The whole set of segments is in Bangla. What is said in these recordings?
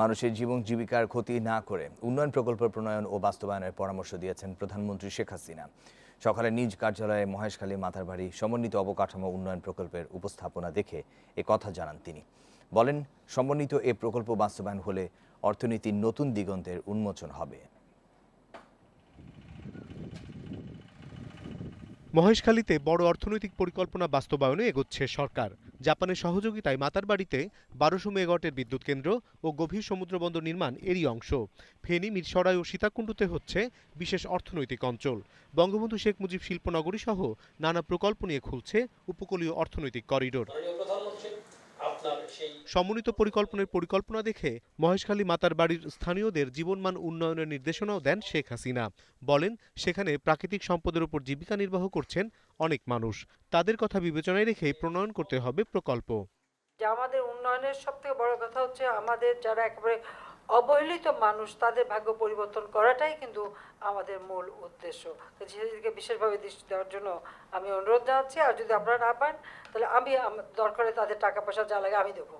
মানুষের জীবন জীবিকার ক্ষতি না করে উন্নয়ন প্রকল্প প্রণয়ন ও বাস্তবায়নের পরামর্শ দিয়েছেন প্রধানমন্ত্রী শেখ হাসিনা। সকালে নিজ কার্যালয়ে মহেশখালী মাথারবাড়ি সমন্বিত অবকাঠামো উন্নয়ন প্রকল্পের উপস্থাপনা দেখে এ কথা জানান তিনি। বলেন, সমন্বিত এ প্রকল্প বাস্তবায়ন হলে অর্থনীতির নতুন দিগন্তের উন্মোচন হবে। মহেশখালীতে বড় অর্থনৈতিক পরিকল্পনা বাস্তবায়নে এগোচ্ছে সরকার। জাপানের সহযোগিতায় মাতার বাড়িতে বারোশো মেগাওয়াটের বিদ্যুৎ কেন্দ্র ও গভীর সমুদ্রবন্দর নির্মাণ এরই অংশ। ফেনী, মিরসরাই ও সীতাকুণ্ডুতে হচ্ছে বিশেষ অর্থনৈতিক অঞ্চল। বঙ্গবন্ধু শেখ মুজিব শিল্পনগরী সহ নানা প্রকল্প নিয়ে খুলছে উপকূলীয় অর্থনৈতিক করিডোর মাননীয় প্রধানমন্ত্রী আপনার সেই সমন্বিত পরিকল্পনার পরিকল্পনা দেখে মহেশখালী মাতার বাড়ির স্থানীয়দের জীবনমান উন্নয়নের নির্দেশনাও দেন শেখ হাসিনা। বলেন, সেখানে প্রাকৃতিক সম্পদের উপর জীবিকা নির্বাহ করছেন অনেক মানুষ। তাদের কথা বিবেচনায় রেখে প্রণয়ন করতে হবে প্রকল্প। আমাদের উন্নয়নের সব থেকে বড় কথা হচ্ছে আমাদের যারা একেবারে অবহেলিত মানুষ তাদের ভাগ্য পরিবর্তন করাটাই কিন্তু আমাদের মূল উদ্দেশ্য। সেদিকে বিশেষভাবে দৃষ্টি দেওয়ার জন্য আমি অনুরোধ জানাচ্ছি আর যদি আপনারা না পান তাহলে আমি দরকারে তাদের টাকা পয়সা যা লাগে আমি দেবো।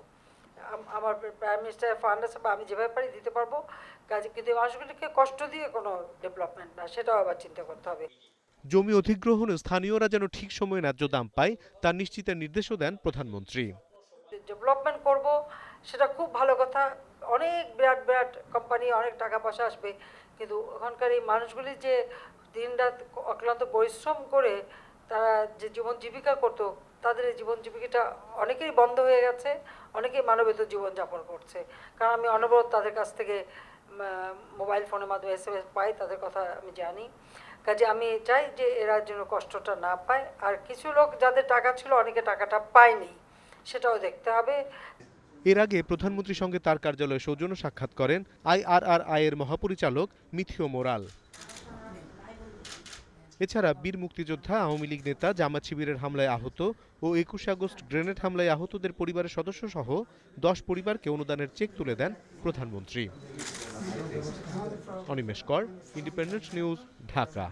আমার প্রাইম মিনিস্টার ফান্ড আছে বা আমি যেভাবে পারি দিতে পারব। কাজে কিন্তু মানুষগুলিকে কষ্ট দিয়ে কোনো ডেভেলপমেন্ট না সেটাও আবার চিন্তা করতে হবে। জমি অধিগ্রহণে স্থানীয়রা যেন ঠিক সময়ে ন্যায্য দাম পায় তা নিশ্চিতের নির্দেশও দেন প্রধানমন্ত্রী। ডেভেলপমেন্ট করব সেটা খুব ভালো কথা। অনেক বিরাট বিরাট কোম্পানি অনেক টাকা পয়সা আসবে, কিন্তু ওখানকার এই মানুষগুলি যে দিনরাত অক্লান্ত পরিশ্রম করে তারা যে জীবন জীবিকা করতো, তাদের এই জীবন জীবিকাটা অনেকেই বন্ধ হয়ে গেছে, অনেকেই মানবেত জীবনযাপন করছে। কারণ আমি অনবরত তাদের কাছ থেকে মোবাইল ফোনের মাধ্যমে এস এম এস পাই, তাদের কথা আমি জানি। কাজে আমি চাই যে এরা যেন কষ্টটা না পায়, আর কিছু লোক যাদের টাকা ছিল, অনেকে টাকাটা পায়নি, সেটাও দেখতে হবে। এর আগে প্রধানমন্ত্রীর সঙ্গে তার কার্যালয়ে সৌজন্য সাক্ষাৎ করেন আইআরআরআই এর মহাপরিচালক মিথিও মোরাল। এছাড়া বীর মুক্তিযোদ্ধা, আওয়ামী লীগ নেতা, জামাত শিবিরের হামলায় আহত ও একুশে আগস্ট গ্রেনেড হামলায় আহতদের পরিবারের সদস্য সহ দশ পরিবারকে অনুদানের চেক তুলে দেন প্রধানমন্ত্রী। অনিমেষ কর ইন্ডিপেন্ডেন্স নিউজ, ঢাকা।